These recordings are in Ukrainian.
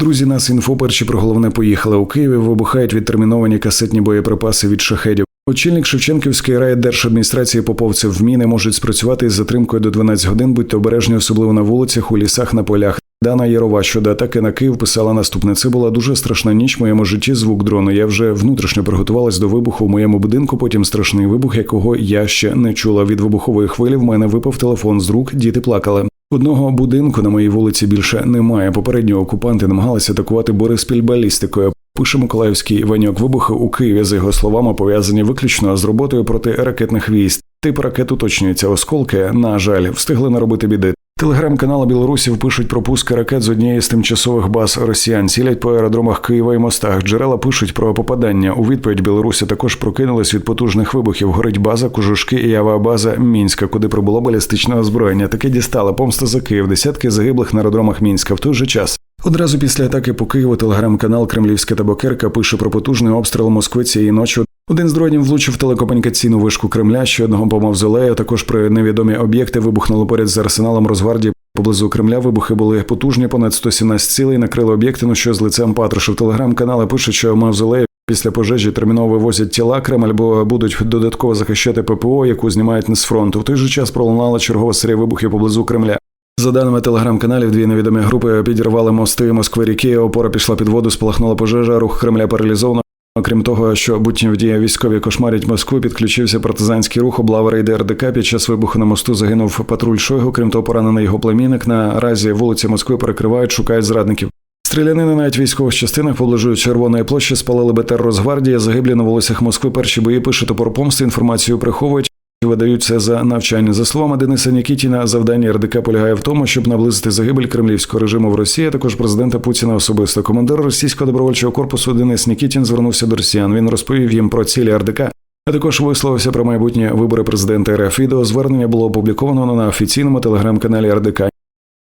Друзі, нас інфо перші про головне поїхали у Києві. Вибухають відтерміновані касетні боєприпаси від шахедів. Очільник Шевченківської райдержадміністрації Поповцев в міни можуть спрацювати із затримкою до 12 годин, будьте обережні, особливо на вулицях, у лісах, на полях. Дана Єрова щодо атаки на Київ писала наступне: це була дуже страшна ніч в моєму житті. Звук дрону. Я вже внутрішньо приготувалась до вибуху в моєму будинку. Потім страшний вибух, якого я ще не чула. Від вибухової хвилі в мене випав телефон з рук. Діти плакали. Одного будинку на моїй вулиці більше немає. Попередньо окупанти намагалися атакувати Бориспіль балістикою. Пише Миколаївський Іваньок. Вибухи у Києві, за його словами, пов'язані виключно з роботою проти ракетних військ. Тип ракет уточнюється. Осколки, на жаль, встигли наробити біди. Телеграм-канали білорусів пишуть про пуски ракет з однієї з тимчасових баз росіян. Цілять по аеродромах Києва і мостах. Джерела пишуть про попадання. У відповідь Білорусі також прокинулись від потужних вибухів. Горить база, кожушки і авіабаза Мінська, куди прибуло балістичне озброєння. Таке дістала помста за Київ. Десятки загиблих на аеродромах Мінська. В той же час Одразу після атаки по Києву телеграм-канал Кремлівська табакерка пише про потужний обстріл Москви цієї ночі. Один з дронів влучив телекомунікаційну вишку Кремля, ще одного по мавзолею. Також про невідомі об'єкти вибухнуло поряд з арсеналом Росгвардії. Поблизу Кремля вибухи були потужні, понад 117 цілей накрили об'єкти. Ну що з лицем Патрушев. Телеграм-канали пише, що мавзолею після пожежі терміново вивозять тіла Кремль, або будуть додатково захищати ППО, яку знімають не з фронту. В той же час пролунала чергова серія вибухів поблизу Кремля. За даними телеграм-каналів, дві невідомі групи підірвали мости Москви ріки. Опора пішла під воду, спалахнула пожежа. Рух Кремля паралізовано. Окрім того, що будь-в дія військові кошмарять Москву, підключився партизанський рух, облава рейди РДК. Під час вибуху на мосту загинув патруль Шойгу. Крім того, поранений його племінник. Наразі вулиці Москви перекривають, шукають зрадників. Стрілянини навіть військових частинах поближу Червоної площі спалили БТР Росгвардія. Загиблі на вулицях Москви. Перші бої пише топор помсти. Інформацію приховують. Видають це за навчання. За словами Дениса Нікітіна, завдання РДК полягає в тому, щоб наблизити загибель кремлівського режиму в Росії, а також президента Путіна особисто. Командир російського добровольчого корпусу Денис Нікітін звернувся до росіян. Він розповів їм про цілі РДК. А також висловився про майбутні вибори президента РФ. Відео звернення було опубліковано на офіційному телеграм-каналі РДК.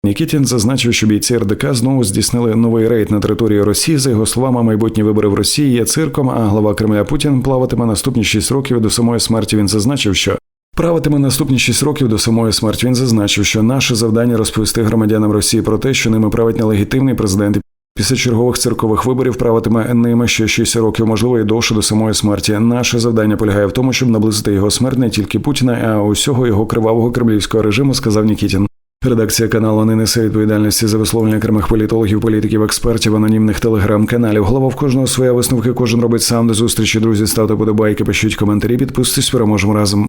Нікітін зазначив, що бійці РДК знову здійснили новий рейд на території Росії. За його словами, майбутні вибори в Росії є цирком. А глава Кремля Путін плаватиме наступні шість років до самої смерті. Він зазначив, що Правитиме наступні шість років до самої смерті. Він зазначив, що наше завдання розповісти громадянам Росії про те, що ними править нелегітимний президент. Після чергових циркових виборів правитиме ними ще шість років, можливо, і довше до самої смерті. Наше завдання полягає в тому, щоб наблизити його смерть не тільки Путіна, а усього його кривавого кремлівського режиму, сказав Нікітін. Редакція каналу не несе відповідальності за висловлення окремих політологів, політиків, експертів, анонімних телеграм-каналів. Голова в кожного своя висновки, кожен робить сам до зустрічі. Друзі, ставте подобайки, пишіть коментарі, підписуйтесь, переможемо разом.